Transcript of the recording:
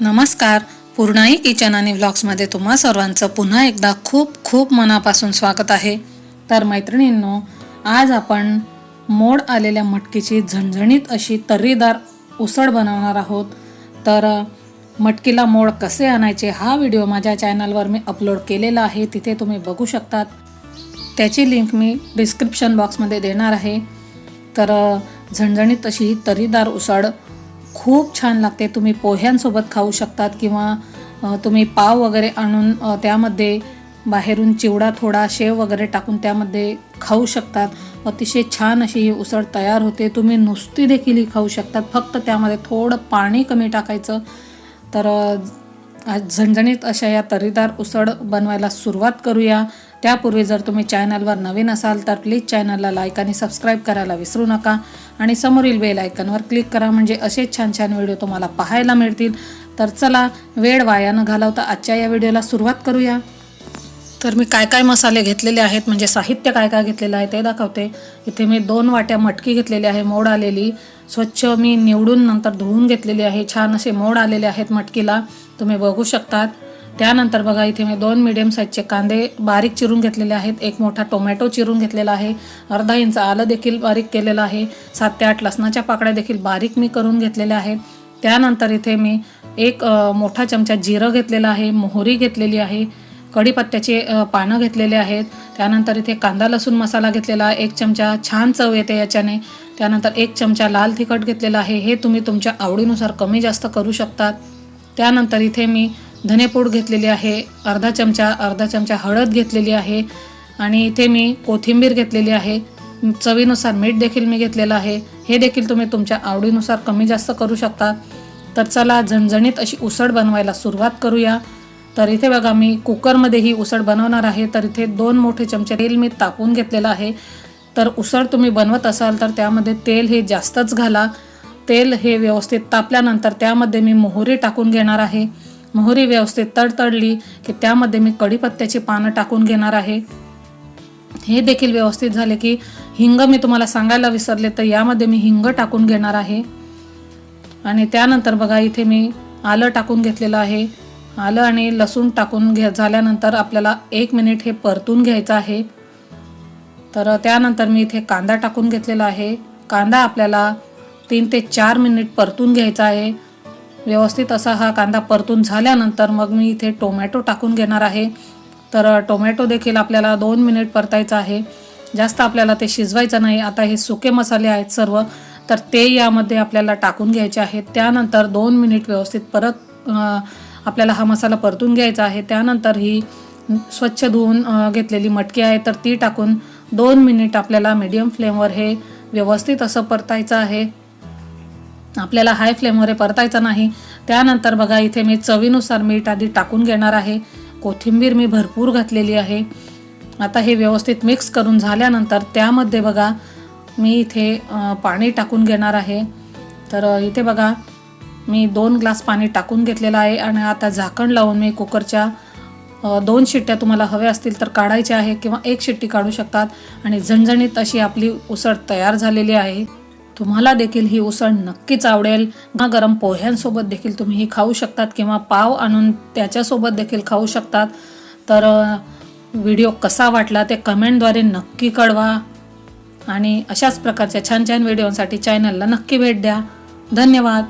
नमस्कार. पूर्णाई किचन आणि व्लॉग्समध्ये तुम्हा सर्वांचं पुन्हा एकदा खूप खूप मनापासून स्वागत आहे. तर मैत्रिणींनो आज आपण मोड आलेल्या मटकीची झणझणीत अशी तर्रीदार उसळ बनवणार आहोत. तर मटकीला मोड कसे आणायचे हा व्हिडिओ माझ्या चॅनलवर मी अपलोड केलेला आहे तिथे तुम्ही बघू शकतात. त्याची लिंक मी डिस्क्रिप्शन बॉक्समध्ये देणार आहे. तर झणझणीत अशी ही तर्रीदार उसळ खूप छान लागते. तुम्ही पोह्यांसोबत खाऊ शकतात किंवा तुम्ही पाव वगैरे आणून त्यामध्ये बाहेरून चिवडा थोडा शेव वगैरे टाकून त्यामध्ये खाऊ शकतात. अतिशय छान अशी ही उसळ तयार होते. तुम्ही नुसती देखील ही खाऊ शकतात. फक्त त्यामध्ये थोडं पाणी कमी टाकायचं. तर आज झणझणीत अशा या तर्रीदार उसळ बनवायला सुरुवात करूया. त्यापूर्वी जर तुम्ही चॅनलवर नवीन असाल तर प्लीज चॅनलला लाईक आणि सबस्क्राईब करायला विसरू नका. आणि समोरील बेल आयकनवर क्लिक करा म्हणजे असेच छान छान व्हिडिओ तुम्हाला पाहायला मिळतील. तर चला वेळ वाया न घालवता आजच्या या व्हिडिओला सुरुवात करूया. तर मी काय काय मसाले घेतलेले आहेत म्हणजे साहित्य काय काय घेतलेलं आहे ते दाखवते. इथे मी दोन वाट्या मटकी घेतलेली आहे मोड आलेली. स्वच्छ मी निवडून नंतर धुवून घेतलेली आहे छान असे मोड आलेले आहेत मटकीला. तुम्ही बघू शकतात. त्यानंतर बघा इथे मी दोन मिडियम साईजचे कांदे बारीक चिरून घेतलेले आहेत. एक मोठा टोमॅटो चिरून घेतलेला आहे. अर्धा इंच आलं देखील बारीक केलेलं आहे. सात ते आठ लसणाच्या पाकळ्या देखील बारीक मी करून घेतलेल्या आहेत. त्यानंतर इथे मी एक मोठा चमचा जिरं घेतलेला आहे. मोहरी घेतलेली आहे. कढीपत्त्याचे पानं घेतलेले आहेत. त्यानंतर इथे कांदा लसूण मसाला घेतलेला आहे. एक चमचा छान चव येते याच्याने. त्यानंतर एक चमचा लाल तिखट घेतलेला आहे. हे तुम्ही तुमच्या आवडीनुसार कमी जास्त करू शकतात. त्यानंतर इथे मी धनेपूड घेतलेली आहे अर्धा चमचा अर्धा चमचा हळद घेतलेली आहे आणि इथे मी कोथिंबीर घेतलेली आहे. चवीनुसार मीठ देखील मी घेतलेलं आहे. हे देखील तुम्ही तुमच्या आवडीनुसार कमी जास्त करू शकता. तर चला झणझणीत अशी उसळ बनवायला सुरुवात करूया. तर इथे बघा मी कुकरमध्ये ही उसळ बनवणार आहे. तर इथे दोन मोठे चमचे तेल मी तापून घेतलेलं आहे. तर उसळ तुम्ही बनवत असाल तर त्यामध्ये तेल हे जास्तच घाला. तेल हे व्यवस्थित तापल्यानंतर त्यामध्ये मी मोहरी टाकून घेणार आहे. मोहरी व्यवस्थित तडतडली की त्यामध्ये मी कढीपत्त्याची पानं टाकून घेणार आहे. हे देखील व्यवस्थित झाले की हिंग मी तुम्हाला सांगायला विसरले तर यामध्ये मी हिंग टाकून घेणार आहे. आणि त्यानंतर बघा इथे मी आलं टाकून घेतलेलं आहे. आलं आणि लसूण टाकून घे झाल्यानंतर आपल्याला एक मिनिट हे परतून घ्यायचं आहे. तर त्यानंतर मी इथे कांदा टाकून घेतलेला आहे. कांदा आपल्याला तीन ते चार मिनिट परतून घ्यायचा आहे. व्यवस्थित असा हा कांदा परतून झाल्यानंतर मग मी इथे टोमॅटो टाकून घेणार आहे. तर टोमॅटो देखील आपल्याला दोन मिनिट परतायचा आहे. जास्त आपल्याला ते शिजवायचं नाही. आता हे सुके मसाले आहेत सर्व. तर ते यामध्ये आपल्याला टाकून घ्यायचे आहेत. त्यानंतर दोन मिनिट व्यवस्थित परत आपल्याला हा मसाला परतून घ्यायचा आहे. त्यानंतर ही स्वच्छ धुवून घेतलेली मटकी आहे. तर ती टाकून दोन मिनिट आपल्याला मीडियम फ्लेमवर हे व्यवस्थित असं परतायचं आहे. आपल्याला हाय फ्लेमवर हे परतायचं नाही. त्यानंतर बघा इथे मी चवीनुसार मीठ आधी टाकून घेणार आहे. कोथिंबीर मी भरपूर घातलेली आहे. आता हे व्यवस्थित मिक्स करून झाल्यानंतर त्यामध्ये बघा मी इथे पाणी टाकून घेणार आहे. तर इथे बघा मी दोन ग्लास पाणी टाकून घेतलेलं आहे आणि आता झाकण लावून मी कुकरच्या दोन शिट्ट्या तुम्हाला हव्या असतील तर काढायच्या आहे किंवा एक शिट्टी काढू शकतात. आणि झणझणीत अशी आपली उसळ तयार झालेली आहे. तुम्हाला देखील ही उसळ नक्कीच आवडेल. गरम गरम पोह्यांसोबत देखील तुम्ही ही खाऊ शकतात किंवा पाव आणून त्याच्यासोबत देखील खाऊ शकतात. तर व्हिडिओ कसा वाटला ते कमेंटद्वारे नक्की कळवा. आणि अशाच प्रकारच्या छान छान व्हिडिओसाठी चॅनलला नक्की भेट द्या. धन्यवाद.